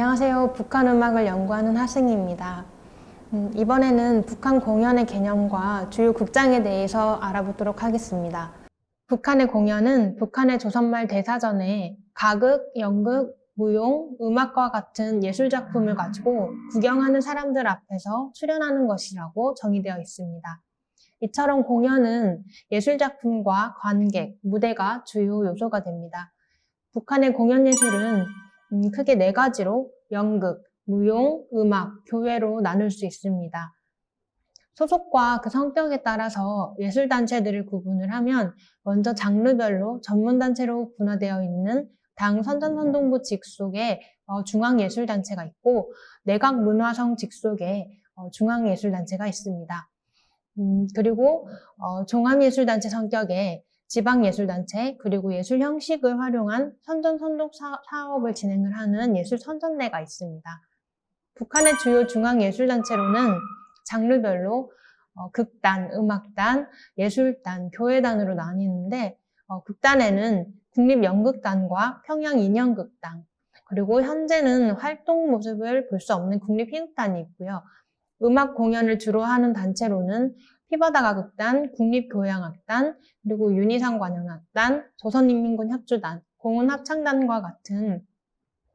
안녕하세요. 북한 음악을 연구하는 하승입니다. 음, 이번에는 북한 공연의 개념과 주요 극장에 대해서 알아보도록 하겠습니다. 북한의 공연은 북한의 조선말 대사전에 가극, 연극, 무용, 음악과 같은 예술작품을 가지고 구경하는 사람들 앞에서 출연하는 것이라고 정의되어 있습니다. 이처럼 공연은 예술작품과 관객, 무대가 주요 요소가 됩니다. 북한의 공연 예술은 음, 크게 네 가지로 연극, 무용, 음악, 교회로 나눌 수 있습니다. 소속과 그 성격에 따라서 예술단체들을 구분을 하면 먼저 장르별로 전문단체로 분화되어 있는 당 선전선동부 직속에 어, 중앙예술단체가 있고 내각문화성 직속에 어, 중앙예술단체가 있습니다. 음, 그리고 어, 종합예술단체 성격의 지방예술단체 그리고 예술 형식을 활용한 선전선동 사- 사업을 진행을 하는 예술선전대가 있습니다. 북한의 주요 중앙예술단체로는 장르별로 어, 극단, 음악단, 예술단, 교회단으로 나뉘는데 어, 극단에는 국립연극단과 평양인연극단 그리고 현재는 활동 모습을 볼 수 없는 국립희극단이 있고요. 음악 공연을 주로 하는 단체로는 피바다가 극단, 국립교향악단, 그리고 윤희상관현악단, 조선인민군 협주단, 공훈합창단과 같은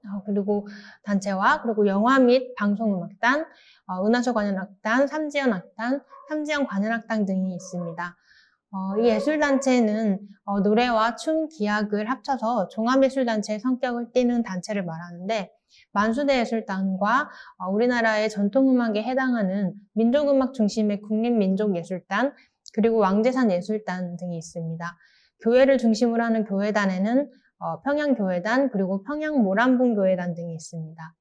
어, 그리고 단체와 그리고 영화 및 방송음악단, 어, 은하수 관현악단, 삼지연악단, 삼지연 관현악단 등이 있습니다. 어, 이 예술단체는 어, 노래와 춤, 기악을 합쳐서 종합예술단체의 성격을 띠는 단체를 말하는데 만수대 예술단과 어, 우리나라의 전통음악에 해당하는 민족음악 중심의 국립민족예술단 그리고 왕재산 예술단 등이 있습니다. 교회를 중심으로 하는 교회단에는 어, 평양교회단 그리고 평양 모란봉교회단 등이 있습니다.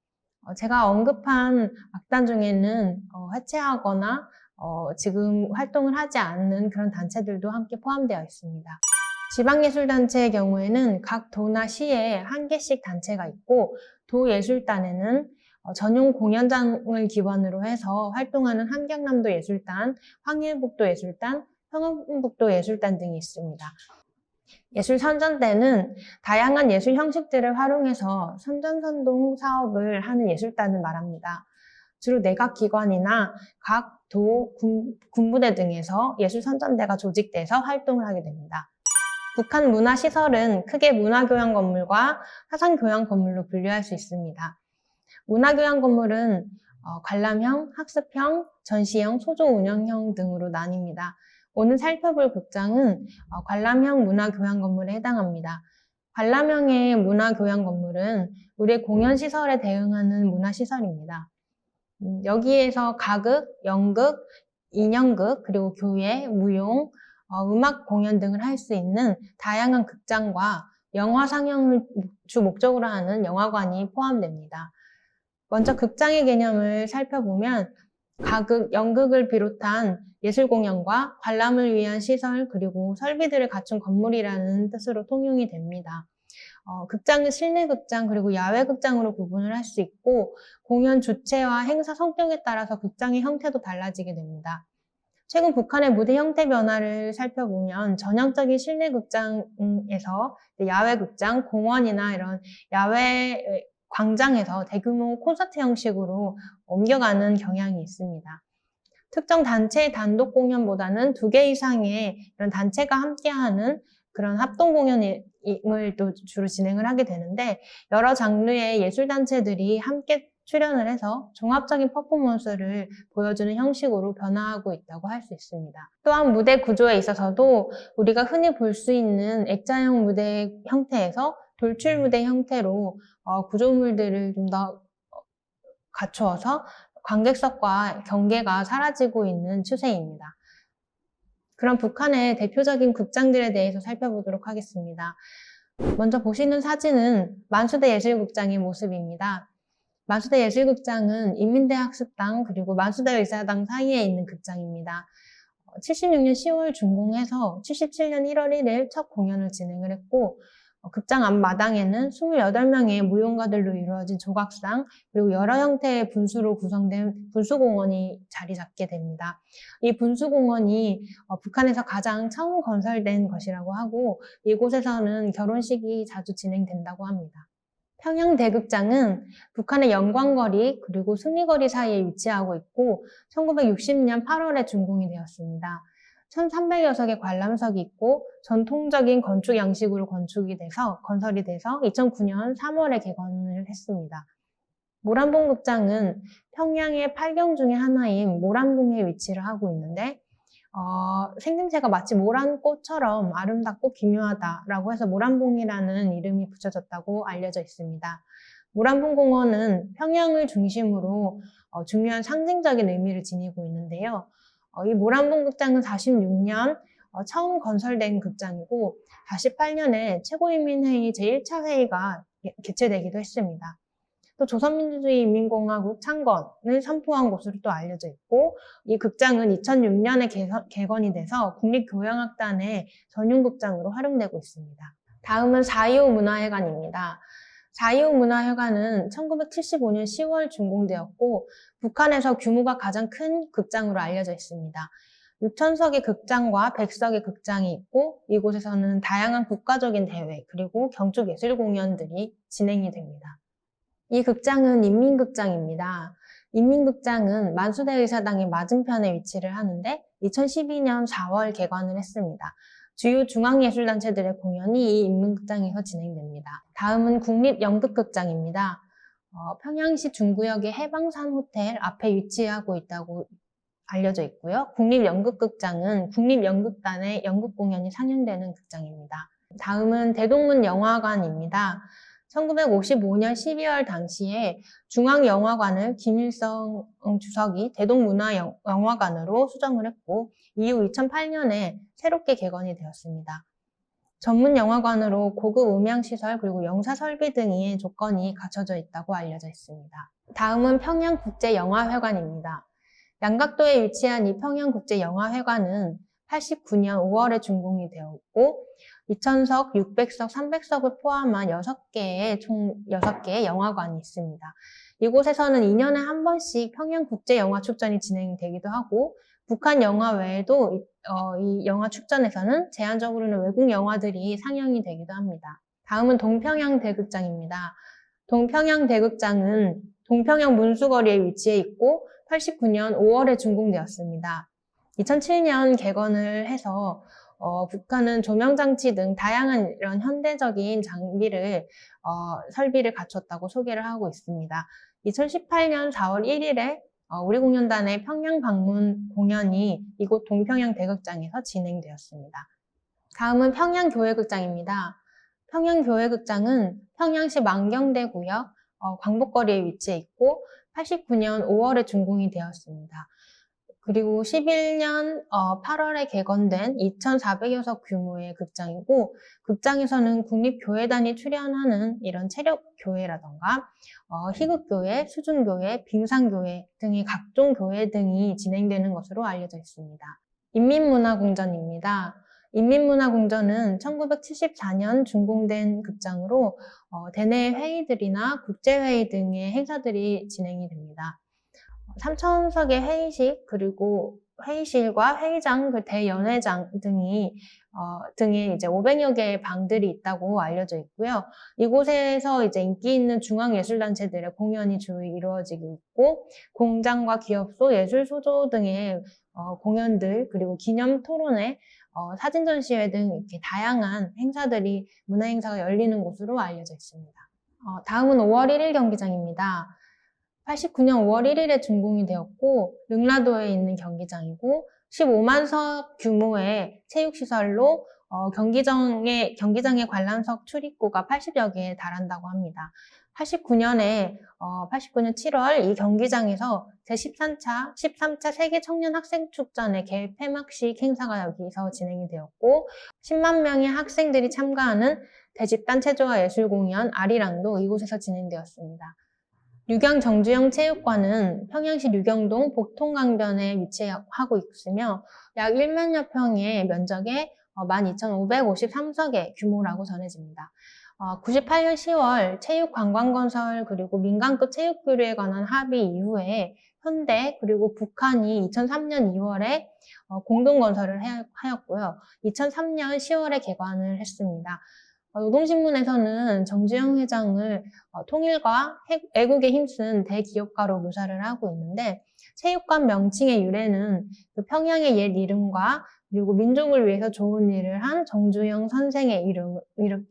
어, 제가 언급한 악단 중에는 어, 해체하거나 어, 지금 활동을 하지 않는 그런 단체들도 함께 포함되어 있습니다. 지방예술단체의 경우에는 각 도나 시에 한 개씩 단체가 있고 도예술단에는 어, 전용 공연장을 기반으로 해서 활동하는 함경남도 예술단, 황일북도 예술단, 평안북도 예술단 등이 있습니다. 예술 선전대는 다양한 예술 형식들을 활용해서 선전선동 사업을 하는 예술단을 말합니다. 주로 내각기관이나 각 도, 군, 군부대 등에서 예술 선전대가 조직돼서 활동을 하게 됩니다. 북한 문화시설은 크게 문화교양 건물과 사상교양 건물로 분류할 수 있습니다. 문화교양 건물은 어, 관람형, 학습형, 전시형, 소조 운영형 등으로 나뉩니다. 오늘 살펴볼 극장은 어, 관람형 문화교양 건물에 해당합니다. 관람형의 문화교양 건물은 우리의 공연시설에 대응하는 문화시설입니다. 음, 여기에서 가극, 연극, 인형극, 그리고 교회, 무용, 어, 음악 공연 등을 할 수 있는 다양한 극장과 영화 상영을 주 목적으로 하는 영화관이 포함됩니다. 먼저 극장의 개념을 살펴보면 가극, 연극을 비롯한 예술 공연과 관람을 위한 시설 그리고 설비들을 갖춘 건물이라는 뜻으로 통용이 됩니다. 어, 극장은 실내 극장 그리고 야외 극장으로 구분을 할 수 있고 공연 주체와 행사 성격에 따라서 극장의 형태도 달라지게 됩니다. 최근 북한의 무대 형태 변화를 살펴보면 전형적인 실내 극장에서 야외 극장, 공원이나 이런 야외 광장에서 대규모 콘서트 형식으로 옮겨가는 경향이 있습니다. 특정 단체의 단독 공연보다는 두 개 이상의 이런 단체가 함께하는 그런 합동 공연을 또 주로 진행을 하게 되는데 여러 장르의 예술 단체들이 함께 출연을 해서 종합적인 퍼포먼스를 보여주는 형식으로 변화하고 있다고 할 수 있습니다. 또한 무대 구조에 있어서도 우리가 흔히 볼 수 있는 액자형 무대 형태에서 돌출 무대 형태로 어, 구조물들을 좀 더 갖추어서 관객석과 경계가 사라지고 있는 추세입니다. 그럼 북한의 대표적인 극장들에 대해서 살펴보도록 하겠습니다. 먼저 보시는 사진은 만수대 예술극장의 모습입니다. 만수대 예술극장은 인민대학습당 그리고 만수대 의사당 사이에 있는 극장입니다. 76년 10월 준공해서 77년 1월 1일 첫 공연을 진행을 했고 어, 극장 앞 마당에는 28명의 무용가들로 이루어진 조각상 그리고 여러 형태의 분수로 구성된 분수공원이 자리 잡게 됩니다. 이 분수공원이 어, 북한에서 가장 처음 건설된 것이라고 하고 이곳에서는 결혼식이 자주 진행된다고 합니다. 평양대극장은 북한의 영광거리 그리고 승리거리 사이에 위치하고 있고 1960년 8월에 준공이 되었습니다. 1,300여 석의 관람석이 있고 전통적인 건축 양식으로 건축이 돼서 건설이 돼서 2009년 3월에 개관을 했습니다. 모란봉 극장은 평양의 8경 중에 하나인 모란봉에 위치를 하고 있는데 어, 생김새가 마치 모란꽃처럼 아름답고 기묘하다라고 해서 모란봉이라는 이름이 붙여졌다고 알려져 있습니다. 모란봉 공원은 평양을 중심으로 어, 중요한 상징적인 의미를 지니고 있는데요. 어, 이 모란봉 극장은 46년 어, 처음 건설된 극장이고 48년에 최고인민회의 제1차 회의가 개- 개최되기도 했습니다. 또 조선민주주의 인민공화국 창건을 선포한 곳으로 또 알려져 있고 이 극장은 2006년에 개건이 돼서 국립교향악단의 전용극장으로 활용되고 있습니다. 다음은 4.25 문화회관입니다. 4.25 문화회관은 1975년 10월 준공되었고 북한에서 규모가 가장 큰 극장으로 알려져 있습니다. 6천석의 극장과 100석의 극장이 있고 이곳에서는 다양한 국가적인 대회 그리고 경축 예술 공연들이 진행이 됩니다. 이 극장은 인민극장입니다. 인민극장은 만수대 의사당의 맞은편에 위치를 하는데 2012년 4월 개관을 했습니다. 주요 중앙예술단체들의 공연이 이 인민극장에서 진행됩니다. 다음은 국립연극극장입니다. 어, 평양시 중구역의 해방산 호텔 앞에 위치하고 있다고 알려져 있고요. 국립연극극장은 국립연극단의 연극 공연이 상영되는 극장입니다. 다음은 대동문 영화관입니다. 1955년 12월 당시에 중앙영화관을 김일성 주석이 대동문화영화관으로 수정을 했고 이후 2008년에 새롭게 개관이 되었습니다. 전문 영화관으로 고급 음향시설 그리고 영사 설비 등의 조건이 갖춰져 있다고 알려져 있습니다. 다음은 평양국제영화회관입니다. 양각도에 위치한 이 평양국제영화회관은 89년 5월에 준공이 되었고 2,000석, 600석, 300석을 포함한 6개의 총 6개의 영화관이 있습니다. 이곳에서는 2년에 한 번씩 평양 국제 영화 축전이 진행되기도 하고 북한 영화 외에도 이, 어, 이 영화 축전에서는 제한적으로는 외국 영화들이 상영이 되기도 합니다. 다음은 동평양 대극장입니다. 동평양 대극장은 동평양 문수거리에 위치해 있고 89년 5월에 준공되었습니다. 2007년 개건을 해서 어, 북한은 조명장치 등 다양한 이런 현대적인 장비를 어, 설비를 갖췄다고 소개를 하고 있습니다. 2018년 4월 1일에 어, 우리 공연단의 평양 방문 공연이 이곳 동평양 대극장에서 진행되었습니다. 다음은 평양 교회극장입니다. 평양 교회극장은 평양시 만경대 구역 어, 광복거리에 위치해 있고 89년 5월에 준공이 되었습니다. 그리고 11년 8월에 개건된 2,400여 석 규모의 극장이고 극장에서는 국립교회단이 출연하는 이런 체력교회라던가 어, 희극교회, 수준교회, 빙상교회 등의 각종 교회 등이 진행되는 것으로 알려져 있습니다. 인민문화궁전입니다. 인민문화궁전은 1974년 준공된 극장으로 어, 대내 회의들이나 국제회의 등의 행사들이 진행이 됩니다. 3천석의 회의식 그리고 회의실과 회의장, 그 대연회장 등이 어, 등에 이제 500여 개의 방들이 있다고 알려져 있고요. 이곳에서 이제 인기 있는 중앙예술단체들의 공연이 주로 이루어지고 있고, 공장과 기업소, 예술소조 등의 어, 공연들, 그리고 기념 토론회, 어, 사진 전시회 등 이렇게 다양한 행사들이, 문화 행사가 열리는 곳으로 알려져 있습니다. 어, 다음은 5월 1일 경기장입니다. 89년 5월 1일에 준공이 되었고 능라도에 있는 경기장이고 15만 석 규모의 체육시설로 어, 경기장의, 경기장의 관람석 출입구가 80여 개에 달한다고 합니다. 89년에 어, 89년 7월 이 경기장에서 제13차 13차 세계 청년 학생 축전의 개회 폐막식 행사가 여기서 진행이 되었고 10만 명의 학생들이 참가하는 대집단 체조와 예술 공연 아리랑도 이곳에서 진행되었습니다. 류경 정주영 체육관은 평양시 류경동 복통강변에 위치하고 있으며 약 1만여 평의 면적에 12,553석의 규모라고 전해집니다. 98년 10월 체육관광건설 그리고 민간급 체육교류에 관한 합의 이후에 현대 그리고 북한이 2003년 2월에 공동건설을 하였고요. 2003년 10월에 개관을 했습니다. 어, 노동신문에서는 정주영 회장을 어, 통일과 해- 애국에 힘쓴 대기업가로 묘사를 하고 있는데 체육관 명칭의 유래는 그 평양의 옛 이름과 그리고 민족을 위해서 좋은 일을 한 정주영 선생의 이름, 이름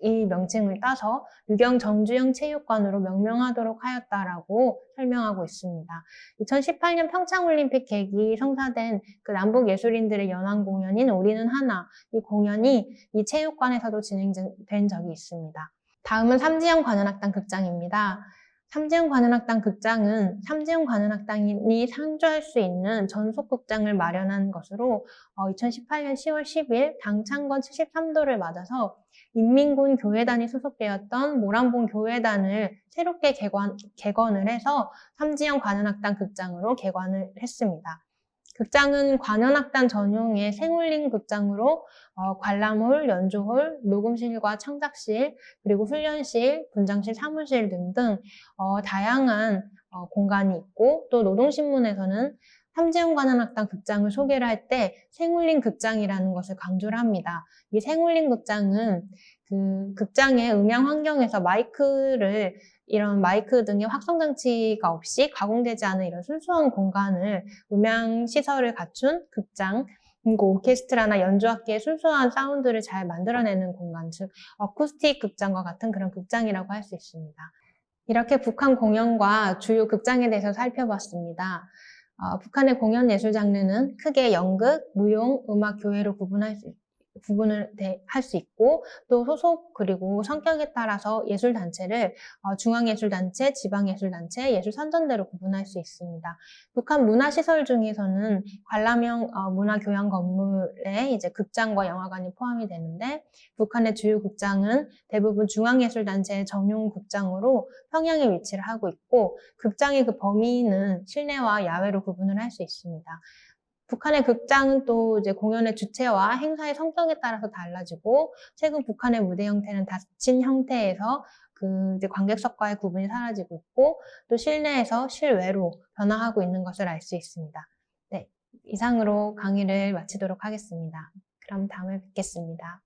이 명칭을 따서 유경 정주영 체육관으로 명명하도록 하였다라고 설명하고 있습니다. 2018년 평창올림픽 계기 성사된 그 남북 예술인들의 연합 공연인 우리는 하나 이 공연이 이 체육관에서도 진행된 적이 있습니다. 다음은 삼지영 관현악단 극장입니다. 삼지영 관현악단 극장은 삼지영 관현악단이 상주할 수 있는 전속 극장을 마련한 것으로 2018년 10월 10일 당 창건 73도를 맞아서 인민군 교회단이 소속되었던 모란봉 교회단을 새롭게 개관, 개건을 해서 삼지영 관현악단 극장으로 개관을 했습니다. 극장은 관현악단 전용의 생울림 극장으로 어, 관람홀, 연주홀, 녹음실과 창작실, 그리고 훈련실, 분장실, 사무실 등등 어, 다양한 어, 공간이 있고 또 노동신문에서는 삼지영 관현악단 극장을 소개를 할 때 생울림 극장이라는 것을 강조를 합니다. 이 생울림 극장은 그 극장의 음향 환경에서 마이크를 이런 마이크 등의 확성 장치가 없이 가공되지 않은 이런 순수한 공간을 음향 시설을 갖춘 극장 그리고 오케스트라나 연주악기의 순수한 사운드를 잘 만들어내는 공간, 즉 어쿠스틱 극장과 같은 그런 극장이라고 할 수 있습니다. 이렇게 북한 공연과 주요 극장에 대해서 살펴봤습니다. 어, 북한의 공연 예술 장르는 크게 연극, 무용, 음악, 교회로 구분할 수, 구분을 할 수 있고 또 소속 그리고 성격에 따라서 예술 단체를 어, 중앙예술단체, 지방예술단체, 예술선전대로 구분할 수 있습니다. 북한 문화시설 중에서는 관람형 어, 문화교양 건물에 이제 극장과 영화관이 포함이 되는데 북한의 주요 극장은 대부분 중앙예술단체의 전용 극장으로 평양에 위치를 하고 있고 극장의 그 범위는 실내와 야외로 구분을 할 수 있습니다. 북한의 극장은 또 이제 공연의 주체와 행사의 성격에 따라서 달라지고 최근 북한의 무대 형태는 닫힌 형태에서 그 이제 관객석과의 구분이 사라지고 있고 또 실내에서 실외로 변화하고 있는 것을 알 수 있습니다. 네, 이상으로 강의를 마치도록 하겠습니다. 그럼 다음에 뵙겠습니다.